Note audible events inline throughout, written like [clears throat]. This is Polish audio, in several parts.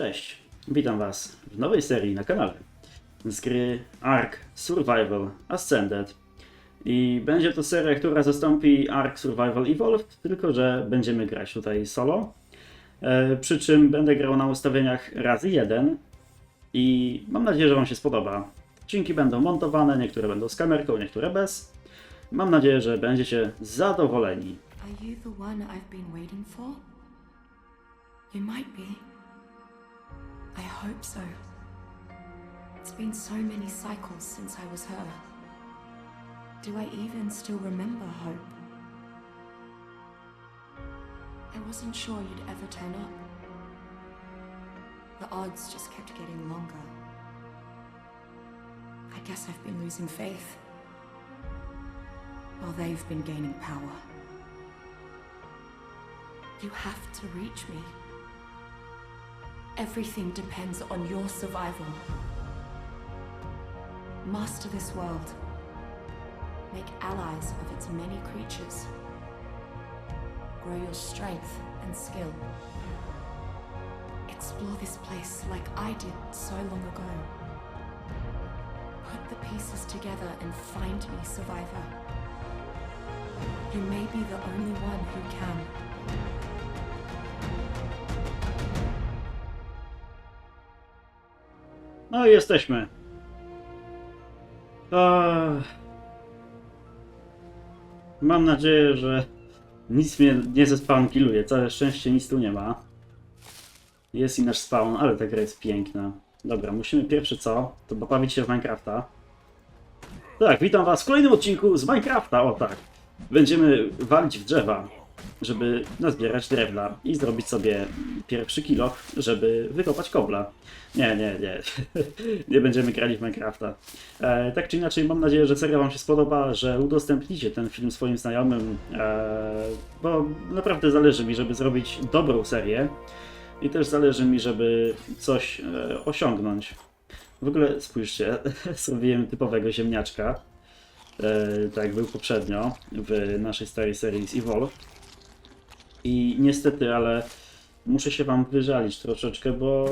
Cześć, witam Was w nowej serii na kanale z gry Ark Survival Ascended. I będzie to seria, która zastąpi Ark Survival Evolved, tylko że będziemy grać tutaj solo. E, przy czym będę grał na ustawieniach razy 1 i mam nadzieję, że Wam się spodoba. Odcinki będą montowane, niektóre będą z kamerką, niektóre bez. Mam nadzieję, że będziecie zadowoleni. Are you the one I've been waiting for? You might be. I hope so. It's been so many cycles since I was her. Do I even still remember Hope? I wasn't sure you'd ever turn up. The odds just kept getting longer. I guess I've been losing faith. While they've been gaining power. You have to reach me. Everything depends on your survival. Master this world. Make allies of its many creatures. Grow your strength and skill. Explore this place like I did so long ago. Put the pieces together and find me, survivor. You may be the only one who can. No i jesteśmy. Mam nadzieję, że nic mnie nie zespawn killuje. Całe szczęście nic tu nie ma. Jest i nasz spawn, ale ta gra jest piękna. Dobra, musimy pierwsze co, to pobawić się w Minecrafta. Tak, witam was w kolejnym odcinku z Minecrafta, o tak. Będziemy walić w drzewa, żeby nazbierać drewna i zrobić sobie pierwszy kilo, żeby wykopać kobla. Nie, nie, nie. [laughs] nie będziemy grali w Minecrafta. E, tak czy inaczej, mam nadzieję, że seria Wam się spodoba, że udostępnicie ten film swoim znajomym, e, bo naprawdę zależy mi, żeby zrobić dobrą serię i też zależy mi, żeby coś e, osiągnąć. W ogóle spójrzcie, [laughs] zrobiłem typowego ziemniaczka, e, tak jak był poprzednio w naszej starej serii z Evolve. I niestety, ale muszę się Wam wyżalić troszeczkę, bo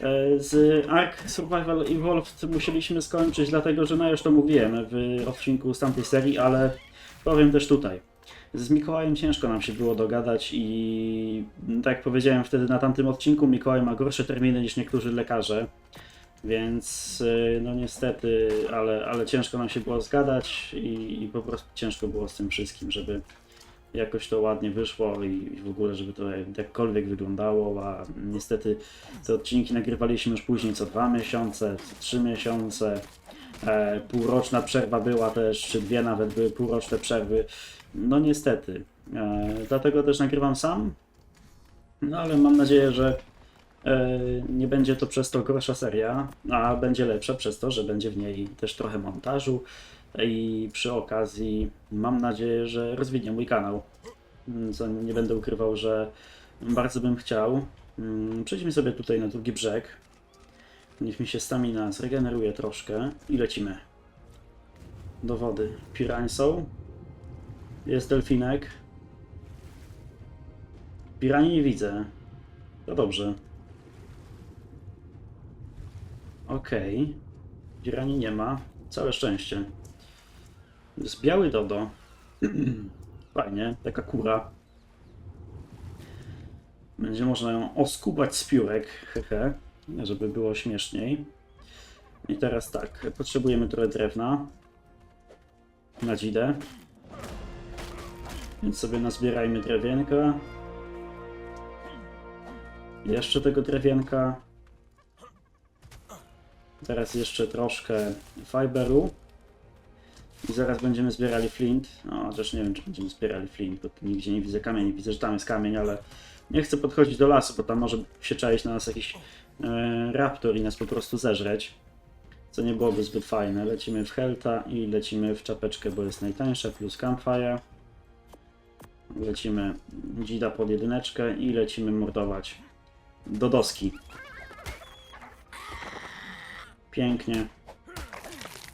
e, z Ark Survival Evolved musieliśmy skończyć, dlatego że no już to mówiłem w odcinku z tamtej serii, ale powiem też tutaj. Z Mikołajem ciężko nam się było dogadać i tak jak powiedziałem wtedy na tamtym odcinku, Mikołaj ma gorsze terminy niż niektórzy lekarze, więc y, no niestety, ale, ale ciężko nam się było zgadać i, i po prostu ciężko było z tym wszystkim, żeby jakoś to ładnie wyszło i w ogóle, żeby to jakkolwiek wyglądało, a niestety te odcinki nagrywaliśmy już później co dwa miesiące, co trzy miesiące. E, półroczna przerwa była też, czy dwie nawet były półroczne przerwy. No niestety. E, dlatego też nagrywam sam. No ale mam nadzieję, że e, nie będzie to przez to gorsza seria, a będzie lepsza przez to, że będzie w niej też trochę montażu i przy okazji mam nadzieję, że rozwinie mój kanał. Mm, Co nie będę ukrywał, że bardzo bym chciał. Mm, Przejdźmy sobie tutaj na drugi brzeg. Niech mi się stamina zregeneruje troszkę i lecimy. Do wody. Pirań są. Jest delfinek. Pirani nie widzę. To dobrze. Okej. Pirani nie ma. Całe szczęście. Jest biały dodo. [clears throat] Fajnie, taka kura. Będzie można ją oskubać z piórek, hehe, żeby było śmieszniej. I teraz tak, potrzebujemy trochę drewna na dzidę. Więc sobie nazbierajmy drewienka. Jeszcze tego drewienka. Teraz jeszcze troszkę fiberu. Zaraz będziemy zbierali flint. No, chociaż nie wiem, czy będziemy zbierali flint, bo nigdzie nie widzę kamieni. Widzę, że tam jest kamień, ale nie chcę podchodzić do lasu, bo tam może się czaić na nas jakiś e, raptor i nas po prostu zeżreć. Co nie byłoby zbyt fajne. Lecimy w Helta i lecimy w czapeczkę, bo jest najtańsza, plus Campfire. Lecimy dzida pod jedyneczkę i lecimy mordować do doski. Pięknie.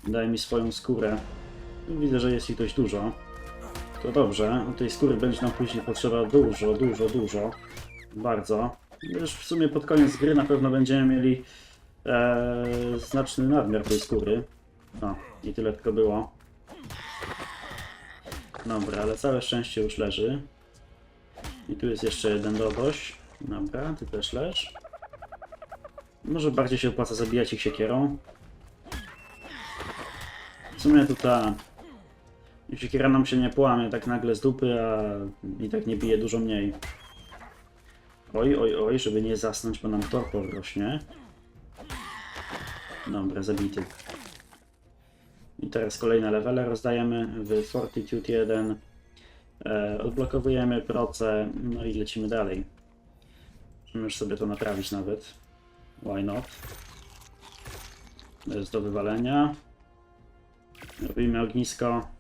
Daj mi swoją skórę. Widzę, że jest ich dość dużo. To dobrze. Tej skóry będzie nam później potrzeba dużo, dużo, dużo. Bardzo. Już w sumie pod koniec gry na pewno będziemy mieli e, znaczny nadmiar tej skóry. No, i tyle tylko było. Dobra, ale całe szczęście już leży. I tu jest jeszcze jeden doboś. Dobra, ty też leż. Może bardziej się opłaca zabijać ich siekierą. W sumie tu ta siekiera nam się nie połamie tak nagle z dupy, a i tak nie bije dużo mniej. Oj, oj, oj, żeby nie zasnąć, bo nam torpor rośnie. Dobra, zabity. I teraz kolejne levele rozdajemy w Fortitude 1. E, odblokowujemy proce, no i lecimy dalej. Możemy sobie to naprawić nawet. Why not? To jest do wywalenia. Robimy ognisko.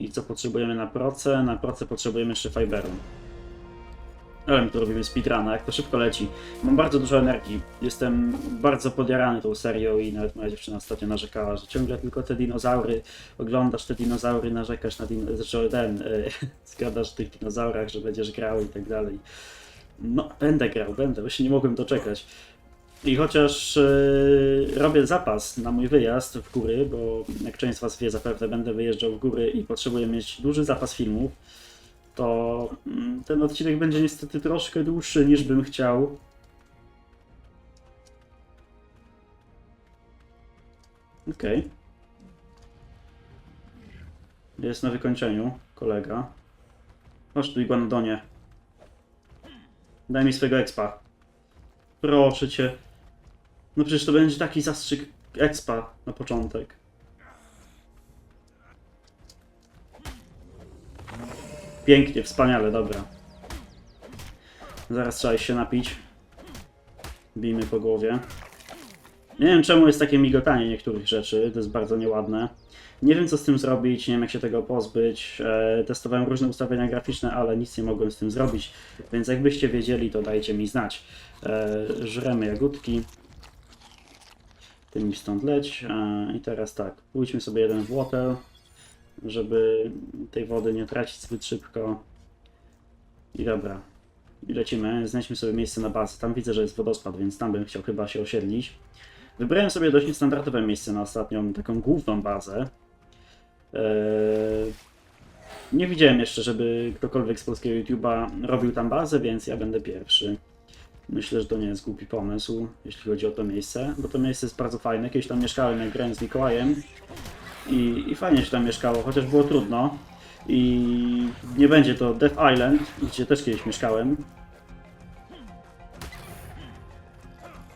I co potrzebujemy na proce? Na proce potrzebujemy jeszcze fiberu. Ale my tu robimy speedruna, jak to szybko leci. Mam bardzo dużo energii. Jestem bardzo podjarany tą serią i nawet moja dziewczyna ostatnio narzekała, że ciągle tylko te dinozaury, oglądasz te dinozaury, narzekasz na din... znaczy ten, yy, [laughs] zgadasz tych dinozaurach, że będziesz grał i tak dalej. No, będę grał, będę, się nie mogłem doczekać. I chociaż yy, robię zapas na mój wyjazd w góry, bo jak część z Was wie, zapewne będę wyjeżdżał w góry i potrzebuję mieć duży zapas filmów, to mm, ten odcinek będzie niestety troszkę dłuższy niż bym chciał. Okej. Jest na wykończeniu kolega. Chodź tu, Iguanodonie. Daj mi swojego expa. Proszę cię. No przecież to będzie taki zastrzyk expa na początek. Pięknie, wspaniale, dobra. Zaraz trzeba się napić. Bijmy po głowie. Nie wiem czemu jest takie migotanie niektórych rzeczy, to jest bardzo nieładne. Nie wiem co z tym zrobić, nie wiem jak się tego pozbyć. E, testowałem różne ustawienia graficzne, ale nic nie mogłem z tym zrobić. Więc jakbyście wiedzieli, to dajcie mi znać. E, żremy jagódki. Ty stąd leć. E, I teraz tak, pójdźmy sobie jeden w żeby tej wody nie tracić zbyt szybko. I dobra. I lecimy. Znajdźmy sobie miejsce na bazę. Tam widzę, że jest wodospad, więc tam bym chciał chyba się osiedlić. Wybrałem sobie dość niestandardowe miejsce na ostatnią, taką główną bazę. Eee, Nie widziałem jeszcze, żeby ktokolwiek z polskiego YouTube'a robił tam bazę, więc ja będę pierwszy. Myślę, że to nie jest głupi pomysł, jeśli chodzi o to miejsce, bo to miejsce jest bardzo fajne. Kiedyś tam mieszkałem, jak grałem z Mikołajem i, i fajnie się tam mieszkało, chociaż było trudno. I nie będzie to Death Island, gdzie też kiedyś mieszkałem.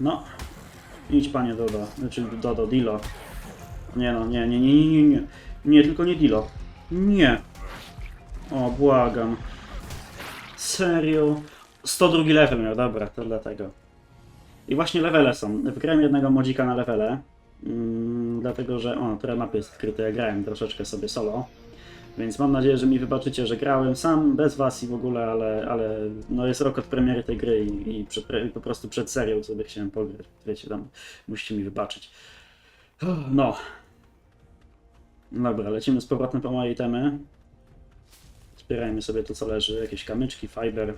No, idź panie Dodo, znaczy Dodo, Dilo. Nie no, nie, nie, nie, nie, nie, nie, nie, tylko nie Dilo. Nie. O, błagam. Serio? 102 level miał, dobra, to dlatego. I właśnie levele są. Wygrałem jednego modzika na levele. Mm, dlatego, że. O, teraz mapy jest odkryte. Ja grałem troszeczkę sobie solo. Więc mam nadzieję, że mi wybaczycie, że grałem sam, bez was i w ogóle, ale, ale no jest rok od premiery tej gry i, i, przed, i po prostu przed serią sobie chciałem pograć. Wiecie, tam musicie mi wybaczyć. No. Dobra, lecimy z powrotem po moje itemy. Zbierajmy sobie to, co leży. Jakieś kamyczki, fiber.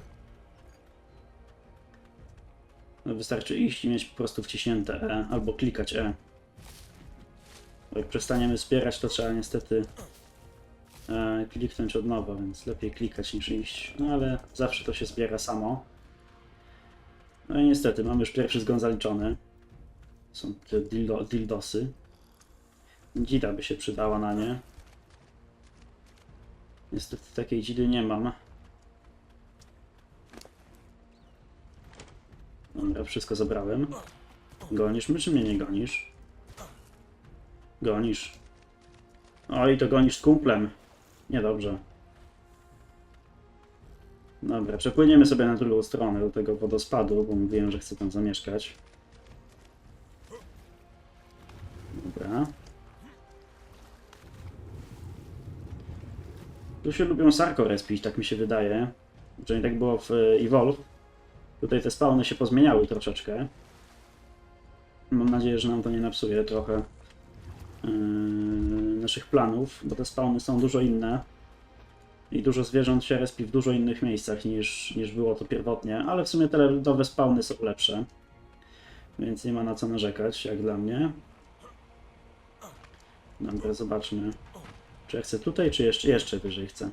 Wystarczy iść i mieć po prostu wciśnięte E, albo klikać E. Bo jak przestaniemy zbierać, to trzeba niestety e, kliknąć od nowa, więc lepiej klikać niż iść. No ale zawsze to się zbiera samo. No i niestety, mamy już pierwszy zgon zaliczony. Są te dildo, dildosy. Dzida by się przydała na nie. Niestety takiej dzidy nie mam. Dobra, wszystko zabrałem. Gonisz mnie, czy mnie nie gonisz? Gonisz. Oj, to gonisz z kumplem. Niedobrze. Dobra, przepłyniemy sobie na drugą stronę do tego wodospadu, bo mówiłem, że chcę tam zamieszkać. Dobra. Tu się lubią Sarko respić, tak mi się wydaje. Że tak było w e, Evolve. Tutaj te spawny się pozmieniały troszeczkę. Mam nadzieję, że nam to nie napsuje trochę yy, naszych planów, bo te spawny są dużo inne. I dużo zwierząt się respi w dużo innych miejscach niż, niż było to pierwotnie, ale w sumie te nowe spawny są lepsze. Więc nie ma na co narzekać, jak dla mnie. Dobra, zobaczmy. Czy ja chcę tutaj, czy jeszcze, jeszcze wyżej chcę?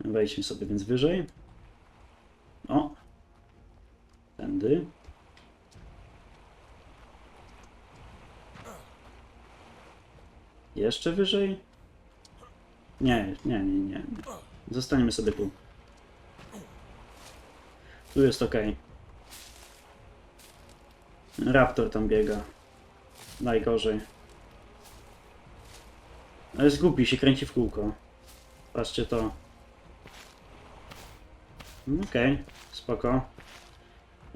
Wejdźmy sobie więc wyżej. O! Tędy. Jeszcze wyżej? Nie, nie, nie, nie. Zostaniemy sobie tu. Tu jest ok. Raptor tam biega. Najgorzej. Ale jest głupi, się kręci w kółko. Patrzcie to. Okej, spoko.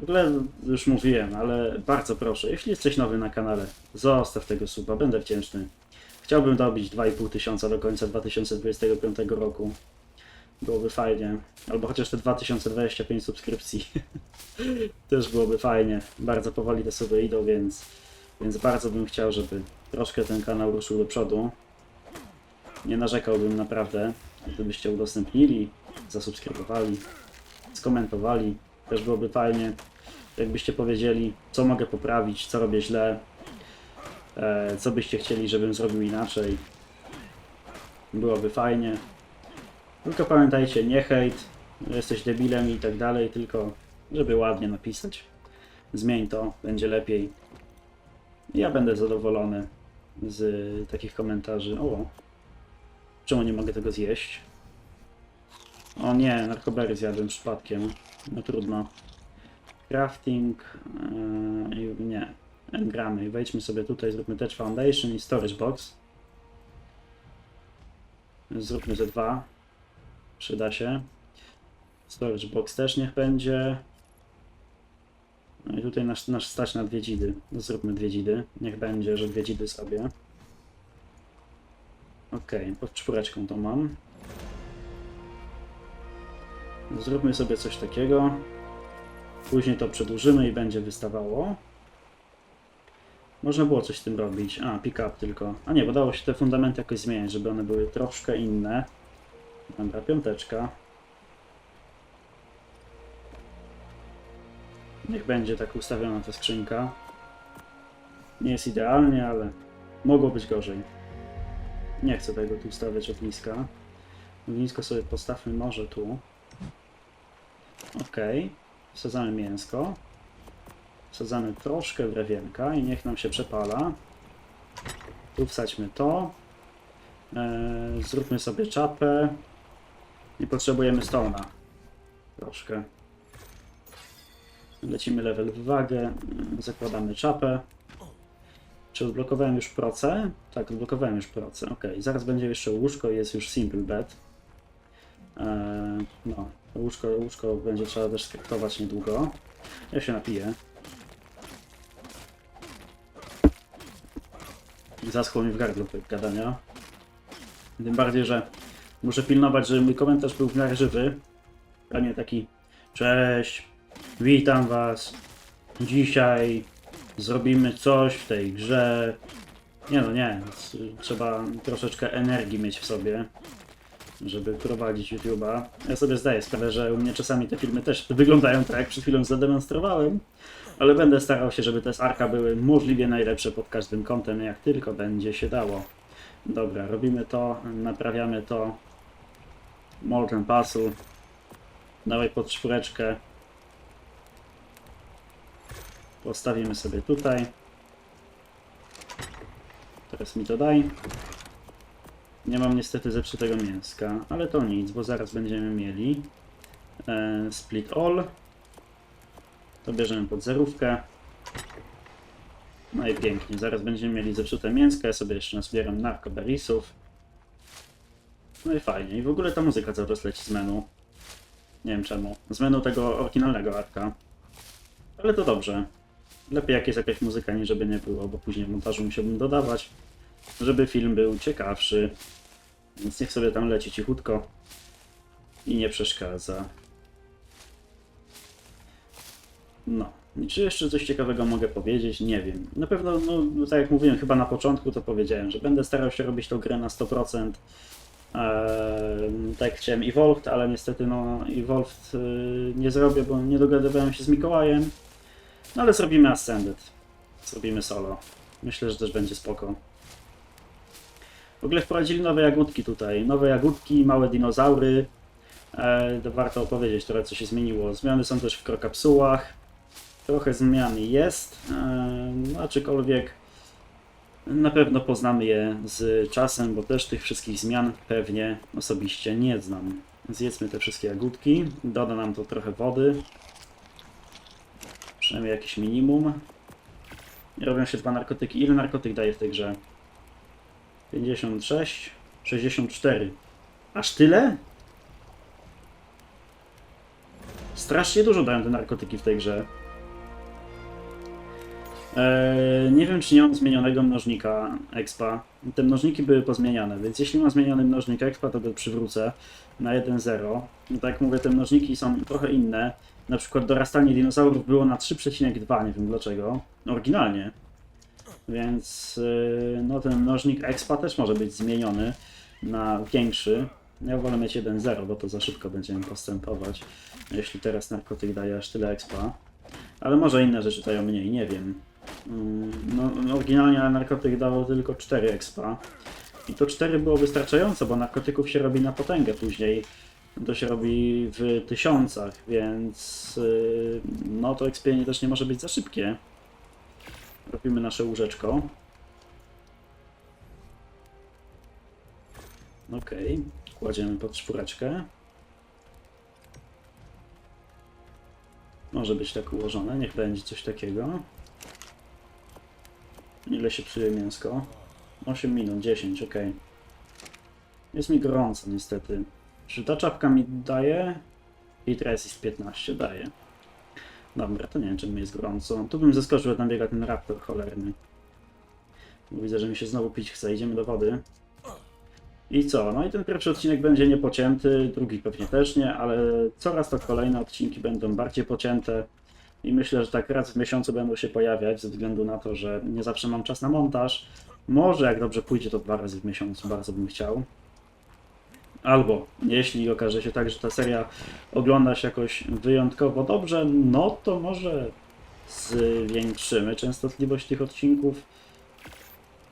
W ogóle już mówiłem, ale bardzo proszę, jeśli jesteś nowy na kanale, zostaw tego suba, będę wdzięczny. Chciałbym dobić 2,5 tysiąca do końca 2025 roku. Byłoby fajnie. Albo chociaż te 2025 subskrypcji. [laughs] Też byłoby fajnie. Bardzo powoli te sobie idą, więc, więc bardzo bym chciał, żeby troszkę ten kanał ruszył do przodu. Nie narzekałbym naprawdę, gdybyście udostępnili, zasubskrybowali, skomentowali. Też byłoby fajnie, jakbyście powiedzieli, co mogę poprawić, co robię źle, e, co byście chcieli, żebym zrobił inaczej. Byłoby fajnie. Tylko pamiętajcie, nie hejt, jesteś debilem i tak dalej, tylko żeby ładnie napisać. Zmień to, będzie lepiej. Ja będę zadowolony z takich komentarzy. O, czemu nie mogę tego zjeść? O nie, narkobery zjadłem przypadkiem. No trudno. Crafting. Yy, nie. Engramy. Wejdźmy sobie tutaj, zróbmy Touch Foundation i Storage Box. Zróbmy ze dwa. Przyda się. Storage Box też niech będzie. No i tutaj nasz, nasz stać na dwie dzidy. No Zróbmy dwie dzidy. Niech będzie, że dwie dzidy sobie. Okej, pod czwóreczką to mam. Zróbmy sobie coś takiego. Później to przedłużymy i będzie wystawało. Można było coś z tym robić. A, pick-up tylko. A nie, bo dało się te fundamenty jakoś zmieniać, żeby one były troszkę inne. Dobra, piąteczka. Niech będzie tak ustawiona ta skrzynka. Nie jest idealnie, ale mogło być gorzej. Nie chcę tego tu ustawiać ogniska. Ognisko sobie postawmy może tu. Ok. Wsadzamy mięsko. Wsadzamy troszkę drewienka i niech nam się przepala. Tu wsadźmy to. Eee, zróbmy sobie czapę. I potrzebujemy stona. Troszkę. Lecimy level w wagę. Zakładamy czapę. Czy odblokowałem już proce? Tak, odblokowałem już proce. Ok, zaraz będzie jeszcze łóżko jest już simple bed. Eee, no, łóżko, łóżko będzie trzeba też skaktować niedługo. Ja się napiję. Zaschło mi w gardle tego gadania. Tym bardziej, że muszę pilnować, żeby mój komentarz był w miarę żywy, a nie taki Cześć, witam was. Dzisiaj zrobimy coś w tej grze. Nie no, nie. s- Trzeba troszeczkę energii mieć w sobie, żeby prowadzić YouTube'a. Ja sobie zdaję sprawę, że u mnie czasami te filmy też wyglądają tak, jak przed chwilą zademonstrowałem, ale będę starał się, żeby te Arka były możliwie najlepsze pod każdym kątem, jak tylko będzie się dało. Dobra, robimy to, naprawiamy to. Molten Passu. Dawaj pod czwóreczkę. Postawimy sobie tutaj. Teraz mi to daj. Nie mam niestety zepsutego mięska, ale to nic, bo zaraz będziemy mieli e, split all. To bierzemy pod zerówkę. No i pięknie, zaraz będziemy mieli zepsute mięsko, ja sobie jeszcze nazbieram narkoberisów. No i fajnie, i w ogóle ta muzyka cały czas leci z menu. Nie wiem czemu. Z menu tego oryginalnego arka. Ale to dobrze. Lepiej jak jest jakaś muzyka, niż żeby nie było, bo później w montażu musiałbym dodawać, żeby film był ciekawszy. Więc niech sobie tam leci cichutko i nie przeszkadza. No. Czy jeszcze coś ciekawego mogę powiedzieć? Nie wiem. Na pewno, no, tak jak mówiłem chyba na początku, to powiedziałem, że będę starał się robić tą grę na 100%. Eee, tak chciałem Evolved, ale niestety no Evolved y, nie zrobię, bo nie dogadywałem się z Mikołajem. No ale zrobimy Ascended. Zrobimy solo. Myślę, że też będzie spoko. W ogóle wprowadzili nowe jagódki tutaj. Nowe jagódki, małe dinozaury. E, to warto opowiedzieć trochę, co się zmieniło. Zmiany są też w krokapsułach. Trochę zmian jest, e, aczkolwiek na pewno poznamy je z czasem, bo też tych wszystkich zmian pewnie osobiście nie znam. Zjedzmy te wszystkie jagódki. Doda nam to trochę wody. Przynajmniej jakieś minimum. Robią się dwa narkotyki. Ile narkotyk daje w tej grze? 56, 64. Aż tyle? Strasznie dużo dają te narkotyki w tej grze. Eee, nie wiem, czy nie mam zmienionego mnożnika expa. Te mnożniki były pozmieniane, więc jeśli mam zmieniony mnożnik expa, to go przywrócę na 1.0. No tak jak mówię, te mnożniki są trochę inne. Na przykład dorastanie dinozaurów było na 3,2, nie wiem dlaczego. Oryginalnie. Więc yy, no ten mnożnik expa też może być zmieniony na większy. Ja wolę mieć 1.0, bo to za szybko będziemy postępować. Jeśli teraz narkotyk daje aż tyle expa. Ale może inne rzeczy dają mniej, nie wiem. Mm, No, no, oryginalnie narkotyk dawał tylko 4 expa. I to 4 było wystarczające, bo narkotyków się robi na potęgę później. To się robi w tysiącach, więc yy, no to expienie też nie może być za szybkie. Robimy nasze łóżeczko. Okej, kładziemy pod czwóreczkę. Może być tak ułożone, niech będzie coś takiego. Ile się psuje mięsko? 8 minut, 10, ok. Jest mi gorąco niestety. Czy ta czapka mi daje? Teraz jest 15, daje. Dobra, to nie wiem, czym mi jest gorąco. Tu bym zeskoczył, tam biega ten raptor cholerny. Bo Widzę, że mi się znowu pić chce, idziemy do wody. I co? No i ten pierwszy odcinek będzie niepocięty, drugi pewnie też nie, ale coraz to kolejne odcinki będą bardziej pocięte. I myślę, że tak raz w miesiącu będą się pojawiać, ze względu na to, że nie zawsze mam czas na montaż. Może jak dobrze pójdzie, to dwa razy w miesiącu bardzo bym chciał. Albo jeśli okaże się tak, że ta seria ogląda się jakoś wyjątkowo dobrze, no to może zwiększymy częstotliwość tych odcinków.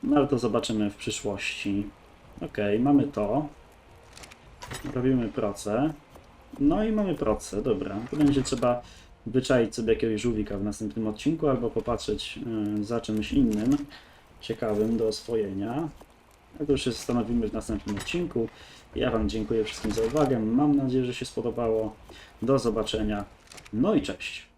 No ale to zobaczymy w przyszłości. Ok, mamy to. Robimy proce. No i mamy proce, dobra. Będzie trzeba wyczaić sobie jakiegoś żółwika w następnym odcinku, albo popatrzeć y, za czymś innym, ciekawym do oswojenia. A to już się zastanowimy w następnym odcinku. Ja Wam dziękuję wszystkim za uwagę. Mam nadzieję, że się spodobało. Do zobaczenia. No i cześć.